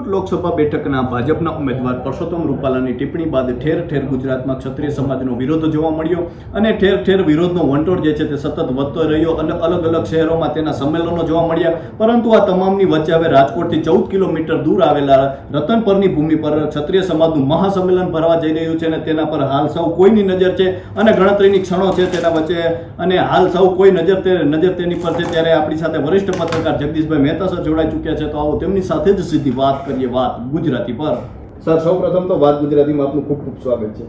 રાજકોટ લોકસભા બેઠકના ભાજપના ઉમેદવાર પરસોત્તમ રૂપાલાની ટિપ્પણી બાદ ઠેર ઠેર ગુજરાતમાં ક્ષત્રિય સમાજનો વિરોધ જોવા મળ્યો અને ઠેર ઠેર વિરોધનો વંટોળ જે છે તે સતત વધતો રહ્યો અને અલગ અલગ શહેરોમાં તેના સંમેલનો જોવા મળ્યા. પરંતુ આ તમામની વચ્ચે હવે રાજકોટથી ચૌદ કિલોમીટર દૂર આવેલા રતનપરની ભૂમિ પર ક્ષત્રિય સમાજનું મહાસંમેલન ભરવા જઈ રહ્યું છે અને તેના પર હાલ સૌ કોઈની નજર છે અને ગણતરીની ક્ષણો છે તેના વચ્ચે અને હાલ સૌ કોઈ નજર નજર તેની પર છે. ત્યારે આપણી સાથે વરિષ્ઠ પત્રકાર જગદીશભાઈ મહેતા સર જોડાઈ ચૂક્યા છે. તો આવો તેમની સાથે જ સીધી વાત કરીએ વાત ગુજરાતી પર. સર સૌ પ્રથમ તો વાત ગુજરાતીમાં આપનું ખૂબ ખૂબ સ્વાગત છે.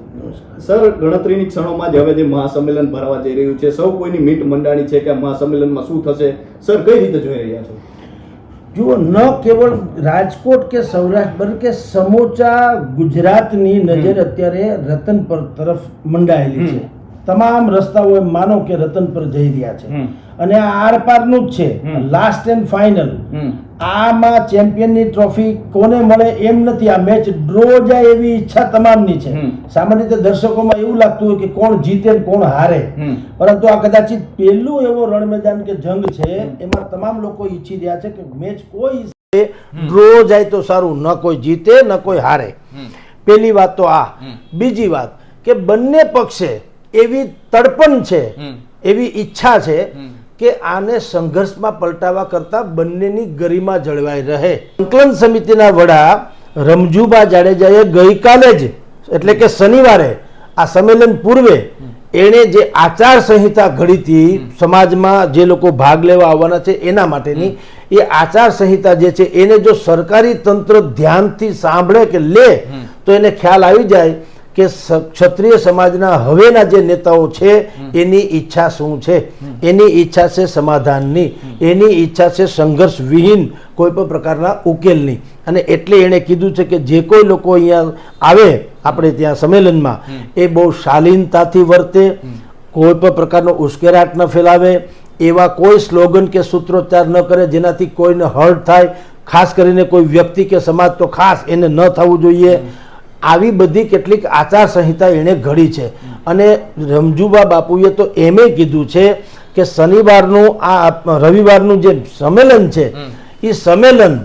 સર ગણતરીની ક્ષણોમાં જ હવે જે મહાસંમેલન ભરવા જઈ રહ્યું છે સૌ કોઈની મીટ મંડાણી છે કે આ મહાસંમેલનમાં શું થશે સર કઈ રીતે જોઈ રહ્યા છો? જુઓ ન કેવળ રાજકોટ કે સૌરાષ્ટ્ર બલ્કે સમોચા ગુજરાતની નજર અત્યારે રતન પર તરફ મંડાયેલી છે. તમામ રસ્તાઓ એમ માનો કે રતન પર જઈ રહ્યા છે. અને આ આરપારનું જ છે. લાસ્ટ એન્ડ ફાઇનલ આમાં ચેમ્પિયનની ટ્રોફી કોને મળે એમ નથી. આ મેચ ડ્રો જાય એવી ઈચ્છા તમામની છે. સામાન્ય રીતે દર્શકોમાં એવું લાગતું હોય કે કોણ જીતે કોણ હારે. પરંતુ આ કદાચિત પહેલું એવો રણ મેદાન કે જંગ છે એમાં તમામ લોકો ઈચ્છી રહ્યા છે કે મેચ કોઈ ડ્રો જાય તો સારું. ન કોઈ જીતે ન કોઈ હારે. પહેલી વાત તો આ. બીજી વાત કે બંને પક્ષે એવી તડપણ છે એવી ઈચ્છા છે કે આને સંઘર્ષમાં પલટાવા કરતા બંનેની ગરિમા જળવાઈ રહે. સંકલન સમિતિના વડા રમજુબા જાડેજાએ ગઈકાલે જ એટલે કે શનિવારે આ સંમેલન પૂર્વે એણે જે આચાર સંહિતા ઘડી હતી સમાજમાં જે લોકો ભાગ લેવા આવવાના છે એના માટેની એ આચાર સંહિતા જે છે એને જો સરકારી તંત્ર ધ્યાનથી સાંભળે કે લે તો એને ખ્યાલ આવી જાય કે ક્ષત્રિય સમાજના હવેના જે નેતાઓ છે, એની ઈચ્છા શું છે? એની ઈચ્છા છે સમાધાનની. એની ઈચ્છા છે સંઘર્ષ વિહીન કોઈ પણ પ્રકારના ઉકેલની. અને એટલે એણે કીધું છે કે જે કોઈ લોકો અહીંયા આવે આપણે ત્યાં સંમેલનમાં, એ બહુ શાલીનતાથી વર્તે, કોઈ પણ પ્રકારનો ઉશ્કેરાટ ન ફેલાવે, એવા કોઈ સ્લોગન કે સૂત્રોચ્ચાર ન કરે જેનાથી કોઈને હર્ટ થાય, ખાસ કરીને કોઈ વ્યક્તિ કે સમાજ તો ખાસ એને ન થવું જોઈએ. આવી બધી કેટલીક આચારસંહિતા એણે ઘડી છે. અને રમજુબા બાપુએ તો એમે કીધું છે કે શનિવારનું આ રવિવારનું જે સંમેલન છે એ સંમેલન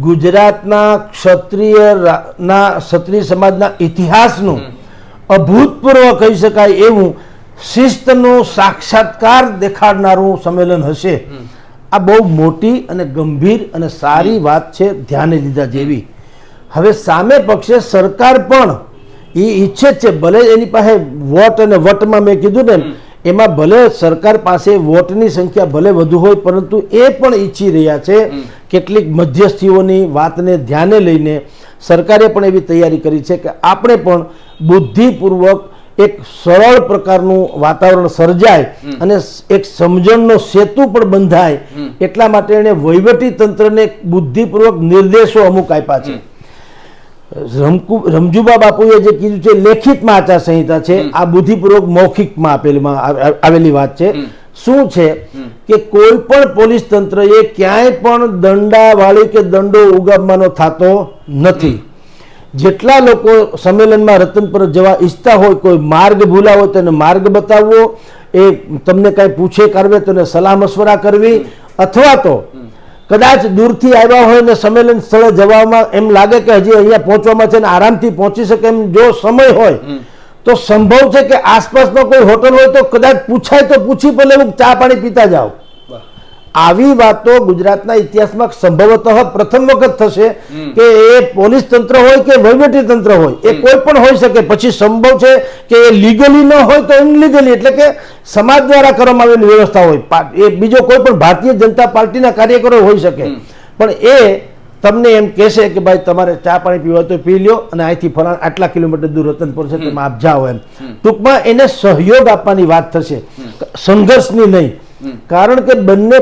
ગુજરાતના ક્ષત્રિયના ક્ષત્રિય સમાજના ઇતિહાસનું અભૂતપૂર્વ કહી શકાય એવું શિસ્તનું સાક્ષાત્કાર દેખાડનારું સંમેલન હશે. આ બહુ મોટી અને ગંભીર અને સારી વાત છે ધ્યાને લીધા જેવી. હવે સામે પક્ષે સરકાર પણ એ ઈચ્છે છે ભલે એની પાસે વોટ અને વટમાં મેં કીધું ને એમાં ભલે સરકાર પાસે વોટની સંખ્યા ભલે વધુ હોય પરંતુ એ પણ ઈચ્છી રહ્યા છે કેટલીક મધ્યસ્થીઓની વાતને ધ્યાને લઈને સરકારે પણ એવી તૈયારી કરી છે કે આપણે પણ બુદ્ધિપૂર્વક એક સરળ પ્રકારનું વાતાવરણ સર્જાય અને એક સમજણનો સેતુ પણ બંધાય એટલા માટે એણે વહીવટી તંત્રને બુદ્ધિપૂર્વક નિર્દેશો અમુક આપ્યા છે. રમકુ રમજુબા બાપુએ જે કીધું છે લેખિતમાં આચાર સંહિતા છે આ બુદ્ધિપૂર્વક મૌખિકમાં આપેલીમાં આવેલી વાત છે. શું છે કે કોઈ પણ પોલીસ તંત્રએ ક્યાંય પણ દંડાવાળી કે દંડો ઉગામવાનો થતો નથી. જેટલા લોકો સંમેલનમાં રતન પર જવા ઈચ્છતા હોય કોઈ માર્ગ ભૂલા હોય તેને માર્ગ બતાવવો એ તમને કાંઈ પૂછે કરવે તો એને સલાહ મશવરા કરવી અથવા તો કદાચ દૂરથી આવ્યા હોય ને સંમેલન સ્થળે જવામાં એમ લાગે કે હજી અહીંયા પહોંચવામાં છે ને આરામથી પહોંચી શકે એમ જો સમય હોય તો સંભવ છે કે આસપાસમાં કોઈ હોટલ હોય તો કદાચ પૂછાય તો પૂછી ભલે હું ચા પાણી પીતા જાઓ. આવી વાતો ગુજરાતના ઇતિહાસમાં સંભવતઃ પ્રથમ વખત થશે કે એ પોલીસ તંત્ર હોય કે વહીવટી તંત્ર હોય એ કોઈ પણ હોઈ શકે. પછી સંભવ છે કે એ લીગલી ન હોય તો ઇનલીગલી એટલે કે સમાજ દ્વારા કરવામાં આવેલી વ્યવસ્થા હોય. એ બીજો કોઈ પણ ભારતીય જનતા પાર્ટીના કાર્યકરો હોઈ શકે. પણ એ તમને એમ કહેશે કે ભાઈ તમારે ચા પાણી પીવા હોય તો પી લ્યો અને અહીંથી ફલાણા આટલા કિલોમીટર દૂર રતનપુર છે તેમાં આપ જાઓ એમ. ટૂંકમાં એને સહયોગ આપવાની વાત થશે. સંઘર્ષની નહીં. કારણ કે બંને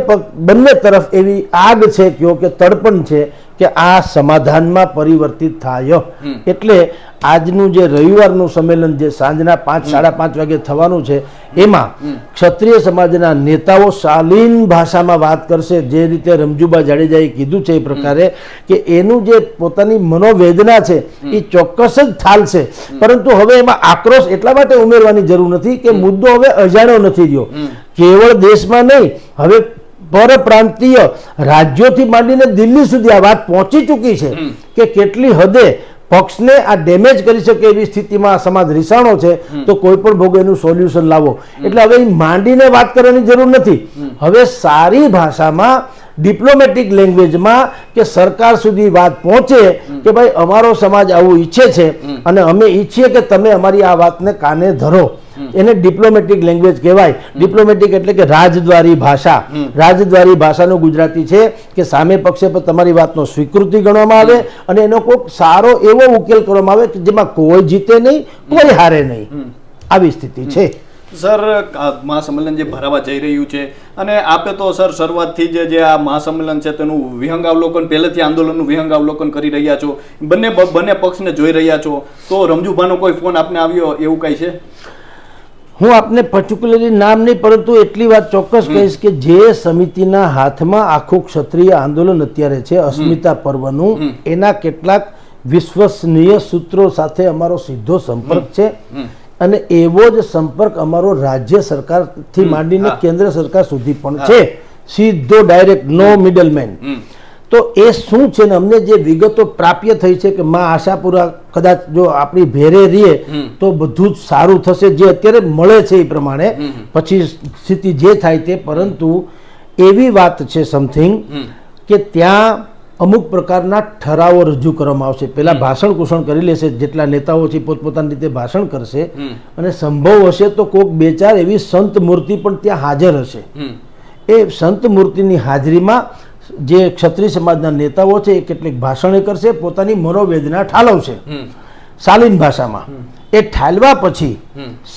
બંને તરફ એવી આગ છે કયો કે તડપણ છે કે આ સમાધાનમાં પરિવર્તિત થાય. એટલે આજનું જે રવિવારનું સંમેલન જે સાંજના પાંચ સાડા પાંચ વાગે થવાનું છે એમાં ક્ષત્રિય સમાજના નેતાઓ શાલીન ભાષામાં વાત કરશે. જે રીતે રમજુબા જાડેજાએ કીધું છે એ પ્રકારે કે એનું જે પોતાની મનોવેદના છે એ ચોક્કસ જ ઠાલશે પરંતુ હવે એમાં આક્રોશ એટલા માટે ઉમેરવાની જરૂર નથી કે મુદ્દો હવે અજાણ્યો નથી રહ્યો. કેવળ દેશમાં નહીં હવે પરપ્રાંતીય રાજ્યોથી માંડીને દિલ્હી સુધી આ વાત પહોંચી ચૂકી છે કે કેટલી હદે પક્ષને આ ડેમેજ કરી શકે એવી સ્થિતિમાં આ સમાજ રિસાણો છે તો કોઈ પણ ભોગે એનું સોલ્યુશન લાવો. એટલે હવે માંડીને વાત કરવાની જરૂર નથી. હવે સારી ભાષામાં ડિપ્લોમેટિક લેંગ્વેજમાં કે સરકાર સુધી વાત પહોંચે કે ભાઈ અમારો સમાજ આવું ઈચ્છે છે અને અમે ઈચ્છીએ કે તમે અમારી આ વાતને કાને ધરો. એને ડિપ્લોમેટિક લેંગ્વેજ કહેવાય. ડિપ્લોમેટિક એટલે કે રાજદ્વારી ભાષા. રાજદ્વારી ભાષાનું ગુજરાતી છે કે સામે પક્ષે પર તમારી વાતનો સ્વીકૃતિ ગણવામાં આવે અને એનો કોઈક સારો એવો ઉકેલ કરવામાં આવે કે જેમાં કોઈ જીતે નહીં કોઈ હારે નહીં. આવી સ્થિતિ છે. સર મહાસંમેલન જે ભરાવા જઈ રહ્યું છે અને આપે તો સર શરૂઆતથી જ જે આ મહાસંમેલન છે તેનું વિહંગ અવલોકન પહેલેથી આંદોલનનું વિહંગ અવલોકન કરી રહ્યા છો. બંને બંને પક્ષને જોઈ રહ્યા છો. તો રમજુભાનો કોઈ ફોન આપને આવ્યો એવું કઈ છે? હું આપને પર્ટિક્યુલરલી નામ નહીં પરંતુ એટલી વાત ચોક્કસ કહીશ કે જે સમિતિના હાથમાં આખું ક્ષત્રિય આંદોલન અત્યારે છે અસ્મિતા પર્વનું એના કેટલાક વિશ્વસનીય સૂત્રો સાથે અમારો સીધો સંપર્ક છે. અને એવો જ સંપર્ક અમારો રાજ્ય સરકારથી માંડીને કેન્દ્ર સરકાર સુધી પણ છે. સીધો ડાયરેક્ટ નો મિડલમેન. તો એ શું છે ને અમને જે વિગતો પ્રાપ્ય થઈ છે કે માં આશાપુરા કદાચ જો આપણી ભેરે રહીએ તો બધું જ સારું થશે જે અત્યારે મળે છે એ પ્રમાણે. પછી સ્થિતિ જે થાય તે પરંતુ એવી વાત છે સમથિંગ કે ત્યાં અમુક પ્રકારના ઠરાવો રજૂ કરવામાં આવશે. પહેલાં ભાષણ કુષણ કરી લેશે જેટલા નેતાઓ છે પોતપોતાની રીતે ભાષણ કરશે. અને સંભવ હશે તો કોઈક બે ચાર એવી સંત મૂર્તિ પણ ત્યાં હાજર હશે. એ સંત મૂર્તિની હાજરીમાં જે ક્ષત્રિય સમાજના નેતાઓ છે એ કેટલીક ભાષણે કરશે પોતાની મનોવેદના ઠાલવશે. શાલીન ભાષામાં. એ ઠાલવા પછી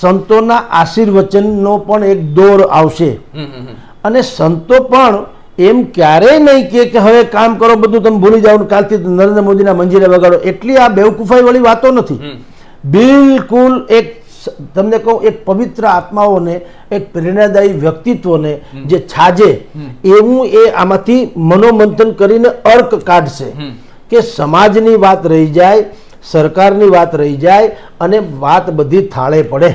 સંતોના આશીર્વચનનો પણ એક દોર આવશે. અને સંતો પણ એમ ક્યારેય નહીં કે કે હવે કામ કરો બધું તમે ભૂલી જાઓ ને કાલથી નરેન્દ્ર મોદીના મંજીરે વગાડો. એટલી આ બેવકૂફાઈ વાળી વાતો નથી. બિલકુલ એક તમને કહું એક પવિત્ર આત્માઓને એક પ્રેરણાદાયી વ્યક્તિત્વને જે છાજે એવું એ આમાંથી મનોમંથન કરીને અર્ક કાઢશે. કે સમાજની વાત રહી જાય સરકારની વાત રહી જાય અને વાત બધી થાળે પડે.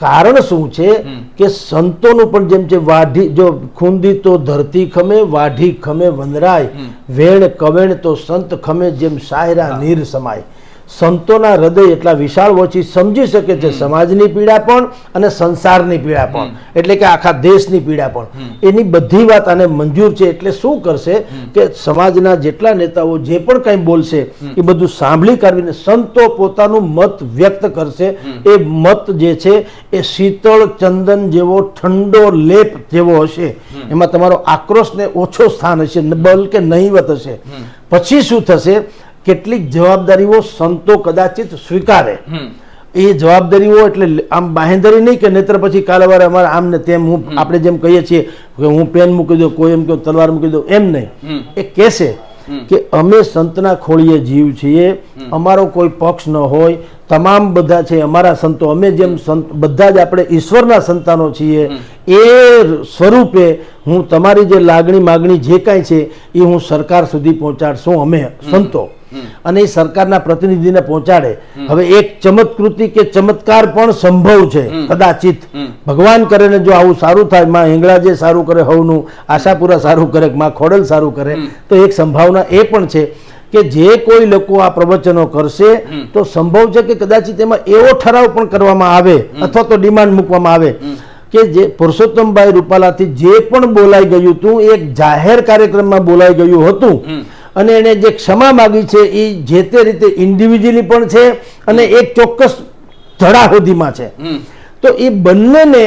કારણ શું છે કે સંતોનું પણ જેમ છે વાઢી જો ખૂંદી તો ધરતી ખમે વાઢી ખમે વંદરાય વેણ કવેણ તો સંત ખમે જેમ શાયરા નીર સમાય. સંતોના હૃદય એટલા વિશાળ વોચી સમજી શકે છે સમાજની પીડા પણ અને સંસારની પીડા પણ. એટલે કે આખા દેશની પીડા પણ. એની બધી વાત આને મંજૂર છે એટલે શું કરશે કે સમાજના જેટલા નેતાઓ જે પણ કંઈ બોલશે એ બધું સાંભળી કાઢીને સંતો પોતાનું મત વ્યક્ત કરશે. એ મત જે છે એ શીતળ ચંદન જેવો ઠંડો લેપ જેવો હશે. એમાં તમારો આક્રોશને ઓછો સ્થાન હશે બલકે નહીવત હશે. પછી શું થશે? કેટલીક જવાબદારીઓ સંતો કદાચિત સ્વીકારે. એ જવાબદારીઓ એટલે આમ બાહેંધરી નહીં કે નેત્ર પછી કાલવારે અમારે આમ ને તેમ હું આપણે જેમ કહીએ છીએ કે હું પેન મૂકી દઉં કોઈ એમ કે તલવાર મૂકી દઉં એમ નહીં. એ કહેશે કે અમે સંતના ખોળીએ જીવ છીએ અમારો કોઈ પક્ષ ન હોય તમામ બધા છે અમારા સંતો અમે જેમ સંત બધા જ આપણે ઈશ્વરના સંતાનો છીએ એ સ્વરૂપે હું તમારી જે લાગણી માગણી જે કાંઈ છે એ હું સરકાર સુધી પહોંચાડશું અમે સંતો. અને એ સરકારના પ્રતિનિધિને પહોંચાડે. હવે એક ચમત્કૃતિ કે ચમત્કાર પણ સંભવ છે કદાચિત. ભગવાન કરે ને જો આવું સારું થાયમાં હિંગળાજે સારું કરે હવનું આશાપુરા સારું કરે માં ખોડલ સારું કરે તો એક સંભાવના એ પણ છે કે જે કોઈ લોકો આ પ્રવચનો કરશે તો સંભવ છે કે કદાચિત એમાં એવો ઠરાવ પણ કરવામાં આવે અથવા તો ડિમાન્ડ મૂકવામાં આવે કે જે પુરુષોત્તમભાઈ રૂપાલાથી જે પણ બોલાઈ ગયું હતું એક જાહેર કાર્યક્રમમાં બોલાઈ ગયું હતું. અને એણે જે ક્ષમા માગી છે એ જે તે રીતે ઇન્ડિવિજ્યુઅલી પણ છે અને એક ચોક્કસ ધડા સુધીમાં છે તો એ બંનેને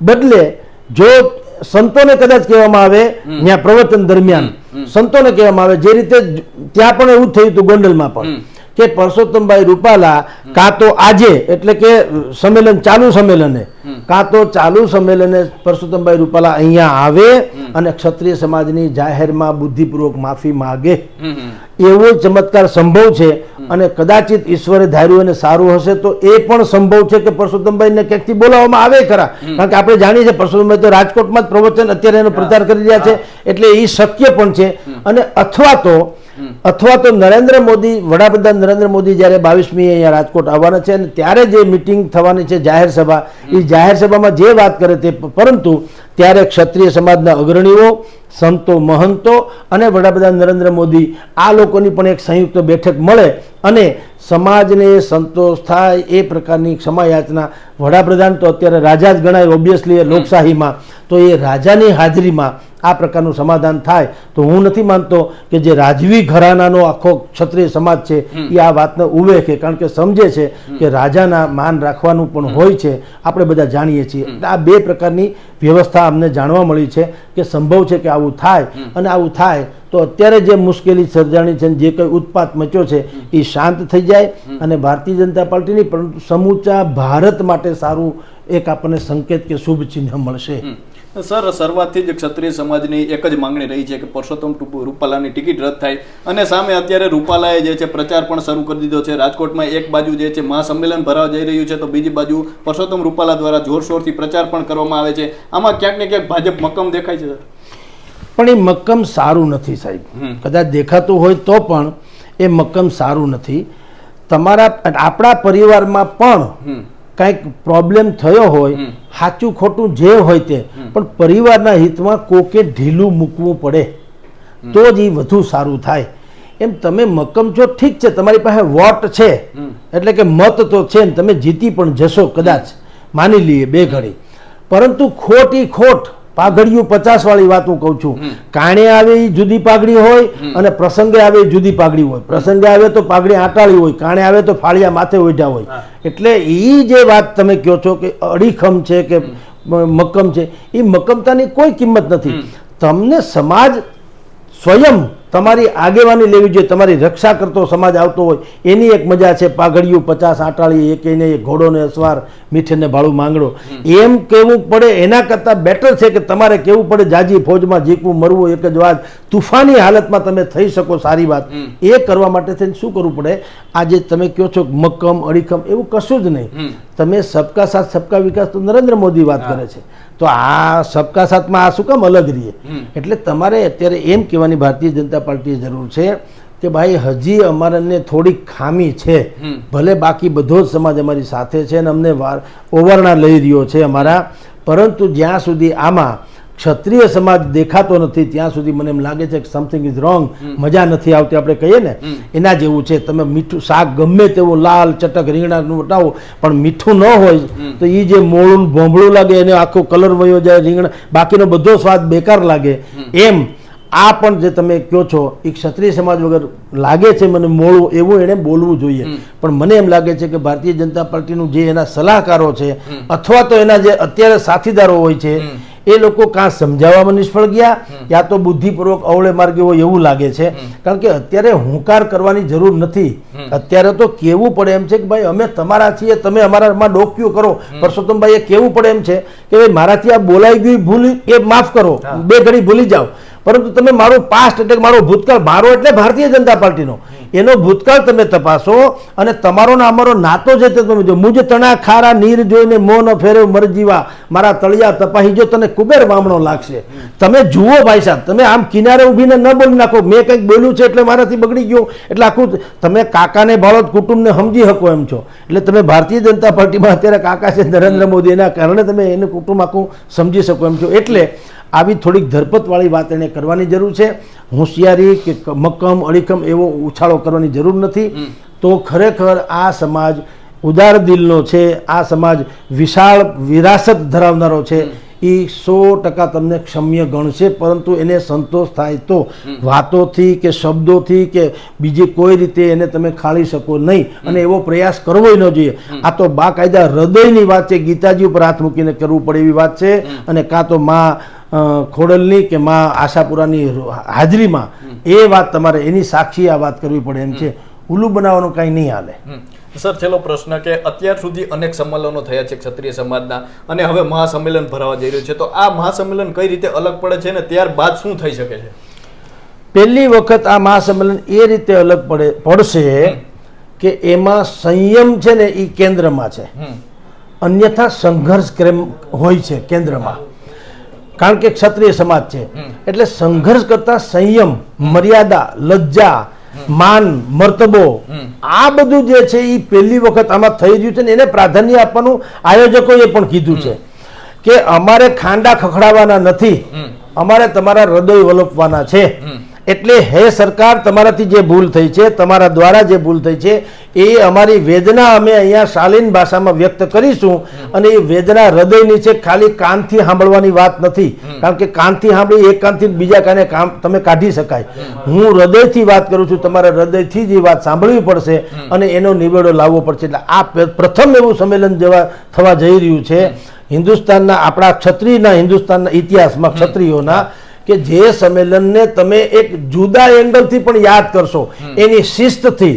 બદલે જો સંતોને કદાચ કહેવામાં આવે ત્યાં પ્રવચન દરમિયાન સંતોને કહેવામાં આવે જે રીતે ત્યાં પણ એવું થયું હતું ગોંડલમાં પણ કે પરસોત્તમભાઈ રૂપાલા કાં તો આજે એટલે કે સંમેલન ચાલુ સંમેલને કાં તો ચાલુ સંમેલને પરસોત્તમભાઈ રૂપાલા અહીંયા આવે અને ક્ષત્રિય સમાજની જાહેરમાં બુદ્ધિપૂર્વક માફી માગે. એવો ચમત્કાર સંભવ છે અને કદાચિત ઈશ્વરે ધાર્યું અને સારું હશે તો એ પણ સંભવ છે કે પરસોત્તમભાઈને ક્યાંકથી બોલાવવામાં આવે ખરા? કારણ કે આપણે જાણીએ છીએ પરસોત્તમભાઈ તો રાજકોટમાં જ પ્રવચન અત્યારે એનો પ્રચાર કરી રહ્યા છે એટલે એ શક્ય પણ છે. અને અથવા તો અથવા તો નરેન્દ્ર મોદી, વડાપ્રધાન નરેન્દ્ર મોદી જ્યારે બાવીસમી અહીંયા રાજકોટ આવવાના છે અને ત્યારે જે મિટિંગ થવાની છે જાહેર સભા, એ જાહેર સભામાં જે વાત કરે તે, પરંતુ ત્યારે ક્ષત્રિય સમાજના અગ્રણીઓ, સંતો મહંતો અને વડાપ્રધાન નરેન્દ્ર મોદી, આ લોકોની પણ એક સંયુક્ત બેઠક મળે અને સમાજને સંતોષ થાય એ પ્રકારની ક્ષમાયાચના વડાપ્રધાન તો અત્યારે રાજા જ ગણાય ઓબ્વિયસલી લોકશાહીમાં. તો એ રાજાની હાજરીમાં આ પ્રકારનું સમાધાન થાય તો હું નથી માનતો કે જે રાજવી ઘરાનાનો આખો ક્ષત્રિય સમાજ છે એ આ વાતને ઉવેખે કારણ કે સમજે છે કે રાજાના માન રાખવાનું પણ હોય છે આપણે બધા જાણીએ છીએ. આ બે પ્રકારની વ્યવસ્થા અમને જાણવા મળી છે કે સંભવ છે કે આવું થાય. અને આવું થાય તો અત્યારે જે મુશ્કેલી સર્જાણી છે જે કંઈ ઉત્પાત મચ્યો છે એ શાંત થઈ જાય અને ભારતીય જનતા પાર્ટીની પરંતુ સમૂચા ભારત માટે સારું એક આપણને સંકેત કે શુભ ચિહ્ન મળશે. સર શરૂઆતથી જ ક્ષત્રિય સમાજની એક જ માંગણી રહી છે કે પરસોત્તમ રૂપાલાની ટિકિટ રદ થાય. અને સામે અત્યારે રૂપાલાએ જે છે પ્રચાર પણ શરૂ કરી દીધો છે. રાજકોટમાં એક બાજુ જે છે મહાસંમેલન ભરાવા જઈ રહ્યું છે તો બીજી બાજુ પરસોત્તમ રૂપાલા દ્વારા જોરશોરથી પ્રચાર પણ કરવામાં આવે છે. આમાં ક્યાંક ને ક્યાંક ભાજપ મક્કમ દેખાય છે સર. પણ એ મક્કમ સારું નથી સાહેબ. કદાચ દેખાતું હોય તો પણ એ મક્કમ સારું નથી. તમારા આપણા પરિવારમાં પણ કંઈક પ્રોબ્લેમ થયો હોય. સાચું ખોટું જે હોય તે. પણ પરિવારના હિતમાં કોકે ઢીલું મૂકવું પડે. તો જ એ વધુ સારું થાય. એમ તમે મક્કમ છો ઠીક છે તમારી પાસે વોટ છે. એટલે કે મત તો છે ને તમે જીતી પણ જશો કદાચ. માની લઈએ બે ઘડી. પરંતુ ખોટી ખોટ પાઘડિયું પચાસ વાળી વાત હું કહું છું. કાણે આવે એ જુદી પાઘડી હોય અને પ્રસંગે આવે એ જુદી પાઘડી હોય. પ્રસંગે આવે તો પાઘડી આટાળી હોય કાણે આવે તો ફાળિયા માથે ઓઢ્યા હોય. એટલે એ જે વાત તમે કહો છો કે અડીખમ છે કે મક્કમ છે એ મક્કમતાની કોઈ કિંમત નથી. તમને સમાજ સ્વયં તમારી આગેવાની લેવી જોઈએ તમારી રક્ષા કરતો સમાજ આવતો હોય એની એક મજા છે પાઘડિયું પચાસ આટાળી એક એને એક ઘોડોને અસવાર મીઠેને ભાડું માંગડો. એમ કેવું પડે એના કરતાં બેટર છે કે તમારે કેવું પડે જાજી ફોજમાં જીકવું મરવું એક જ વાત તુફાની હાલતમાં તમે થઈ શકો સારી વાત. એ કરવા માટે થઈને શું કરવું પડે? આજે તમે કહો છો મક્કમ અડીખમ એવું કશું જ નહીં. તમે સબકા સાથ સબકા વિકાસ તો નરેન્દ્ર મોદી વાત કરે છે. તો આ સબકા સાથમાં આ શું કામ અલગ રહીએ? એટલે તમારે અત્યારે એમ કહેવાની ભારતીય જનતા પાર્ટીએ જરૂર છે કે ભાઈ હજી અમારાને થોડીક ખામી છે. ભલે બાકી બધો જ સમાજ અમારી સાથે છે અને અમને વાર ઓવરણા લઈ રહ્યો છે અમારા. પરંતુ જ્યાં સુધી આમાં ક્ષત્રિય સમાજ દેખાતો નથી ત્યાં સુધી મને એમ લાગે છે કે સમથિંગ ઇઝ રોંગ મજા નથી આવતી આપણે કહીએ ને. એના જેવું છે તમે મીઠું શાક ગમે તેવું લાલ ચટક રીંગણાનું વટાવો પણ મીઠું ન હોય તો એ જે મોળું ભોંભળું લાગે એને આખો કલર વયો જાય રીંગણા બાકીનો બધો સ્વાદ બેકાર લાગે. એમ આ પણ જે તમે કહો છો એ ક્ષત્રિય સમાજ વગર લાગે છે મને મોળું એવું એણે બોલવું જોઈએ. પણ મને એમ લાગે છે કે ભારતીય જનતા પાર્ટીનું જે એના સલાહકારો છે અથવા તો એના જે અત્યારે સાથીદારો હોય છે એ લોકો કાં સમજાવવામાં નિષ્ફળ ગયા યા તો બુદ્ધિપૂર્વક અવળે માર્ગે હોય એવું લાગે છે. કારણ કે અત્યારે હુંકાર કરવાની જરૂર નથી. અત્યારે તો કેવું પડે એમ છે કે ભાઈ અમે તમારા છીએ તમે અમારામાં ડોક્યુ કરો. પરસોત્તમભાઈ એ કેવું પડે એમ છે કે ભાઈ મારાથી આ બોલાઈ ગયું ભૂલી એ માફ કરો. બે ઘડી ભૂલી જાઓ. પરંતુ તમે મારો પાસ્ટ એટલે મારો ભૂતકાળ મારો એટલે ભારતીય જનતા પાર્ટીનો. એનો ભૂતકાળ તમે તપાસો અને તમારો ને અમારો નાતો છે તે તમે જો મુજ તણા, ખારા, નીર જોઈને મોં ન મરજીવા, મારા તળિયા તપાહી જો તને કુબેર વામણો લાગશે. તમે જુઓ ભાઈ સાહેબ, તમે આમ કિનારે ઊભીને ન બોલી નાખો. મેં કંઈક બોલ્યું છે એટલે મારાથી બગડી ગયું. એટલે આખું તમે કાકાને ભાળો કુટુંબને સમજી શકો એમ છો. એટલે તમે ભારતીય જનતા પાર્ટીમાં અત્યારે કાકા છે નરેન્દ્ર મોદી, એના કારણે તમે એનું કુટુંબ આખું સમજી શકો એમ છો. એટલે આવી થોડીક ધરપતવાળી વાત એને કરવાની જરૂર છે. હોશિયારી કે મક્કમ અડીખમ એવો ઉછાળો કરવાની જરૂર નથી. તો ખરેખર આ સમાજ ઉદાર દિલનો છે આ સમાજ વિશાળ વિરાસત ધરાવનારો છે. એ સો ટકા તમને ક્ષમ્ય ગણશે પરંતુ એને સંતોષ થાય તો. વાતોથી કે શબ્દોથી કે બીજી કોઈ રીતે એને તમે ખાળી શકો નહીં અને એવો પ્રયાસ કરવો ન જોઈએ. આ તો બાકાયદા હૃદયની વાત છે ગીતાજી ઉપર હાથ મૂકીને કરવું પડે એવી વાત છે. અને કાં તો માં ખોડલની કે માં આશાપુરાની હાજરીમાં એ વાત તમારે એની સાક્ષી આ વાત કરવી પડે એમ છે. ઉલ્લુ બનાવવાનું કાંઈ નહીં હાલે. સર છેલ્લો પ્રશ્ન કે અત્યાર સુધી અનેક સંમેલનો થયા છે ક્ષત્રિય સમાજના અને હવે મહાસંમેલન ભરાવા જઈ રહ્યું છે. તો આ મહાસંમેલન કઈ રીતે અલગ પડે છે ને ત્યારબાદ શું થઈ શકે છે? પહેલી વખત આ મહાસંમેલન એ રીતે અલગ પડે પડશે કે એમાં સંયમ છે ને એ કેન્દ્રમાં છે. અન્યથા સંઘર્ષ ક્રમ હોય છે કેન્દ્રમાં? કારણ કે ક્ષત્રિય સમાજ છે. એટલે સંઘર્ષ કરતા સંયમ મર્યાદા લજ્જા માન મર્તબો આ બધું જે છે એ પહેલી વખત આમાં થઈ રહ્યું છે ને એને પ્રાધાન્ય આપવાનું આયોજકોએ પણ કીધું છે. કે અમારે ખાંડા ખખડાવવાના નથી. અમારે તમારા હૃદય વલોપવાના છે. એટલે હે સરકાર તમારાથી જે ભૂલ થઈ છે તમારા દ્વારા જે ભૂલ થઈ છે એ અમારી વેદના અમે અહીંયા શાલીન ભાષામાં વ્યક્ત કરીશું અને એ વેદના હૃદયની છે ખાલી કાનથી સાંભળવાની વાત નથી. કારણ કે કાનથી સાંભળી એક કાનથી બીજા કાને કામ તમે કાઢી શકાય. હું હૃદયથી વાત કરું છું તમારે હૃદયથી જ એ વાત સાંભળવી પડશે અને એનો નિવેડો લાવવો પડશે. એટલે આ પ્રથમ એવું સંમેલન જેવા થવા જઈ રહ્યું છે. હિન્દુસ્તાનના આપણા ક્ષત્રિયના હિન્દુસ્તાનના ઇતિહાસમાં ક્ષત્રિયોના કે જે સંમેલનને તમે એક જુદા એંગલથી પણ યાદ કરશો એની શિસ્તથી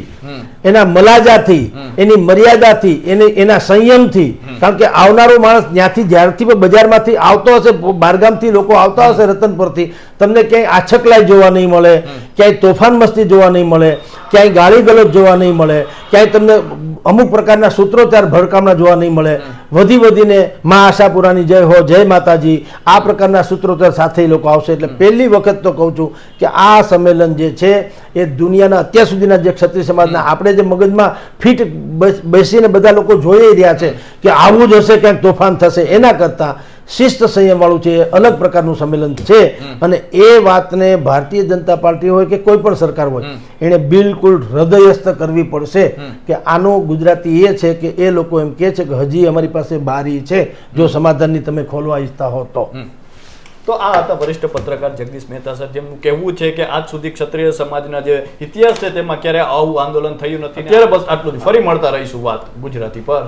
એના મલાજાથી એની મર્યાદાથી એની એના સંયમથી કારણ કે આવનારો માણસ ત્યાંથી જ્યારથી પણ બજારમાંથી આવતો હશે બારગામથી લોકો આવતા હશે રતનપુરથી તમને ક્યાંય આછકલાઈ જોવા નહીં મળે ક્યાંય તોફાન મસ્તી જોવા નહીં મળે ક્યાંય ગાળી ગલોચ જોવા નહીં મળે ક્યાંય તમને અમુક પ્રકારના સૂત્રોચ્ચાર ભડકામણા જોવા નહીં મળે વધી વધીને મા આશાપુરાની જય હો જય માતાજી. આ પ્રકારના સૂત્રોત્તર સાથે લોકો આવશે. એટલે પહેલી વખત તો કહું છું કે આ સંમેલન જે છે એ દુનિયાના અત્યાર સુધીના જે ક્ષત્રિય સમાજના આપણે જે મગજમાં ફિટ બસ- બેસીને બધા લોકો જોઈ રહ્યા છે કે આવું જ હશે ક્યાંક તોફાન થશે. એના કરતાં શિસ્ત સંયમવાળું છે અલગ પ્રકારનું સંમેલન છે. અને એ વાતને ભારતીય જનતા પાર્ટી હોય કે કોઈ પણ સરકાર હોય એણે બિલકુલ હૃદયસ્થ કરવી પડશે કે આનો ગુજરાતી એ છે કે એ લોકો એમ કહે છે કે હજી અમારી પાસે બારી છે જો સમાધાનની તમે ખોલવા ઈચ્છતા હો તો. તો આ હતા વરિષ્ઠ પત્રકાર જગદીશ મહેતા સર જેમનું કહેવું છે કે આજ સુધી ક્ષત્રિય સમાજના જે ઇતિહાસ છે તેમાં ક્યારે આવું આંદોલન થયું નથી. ત્યારે બસ આટલું જ. ફરી મળતા રહીશું વાત ગુજરાતી પર.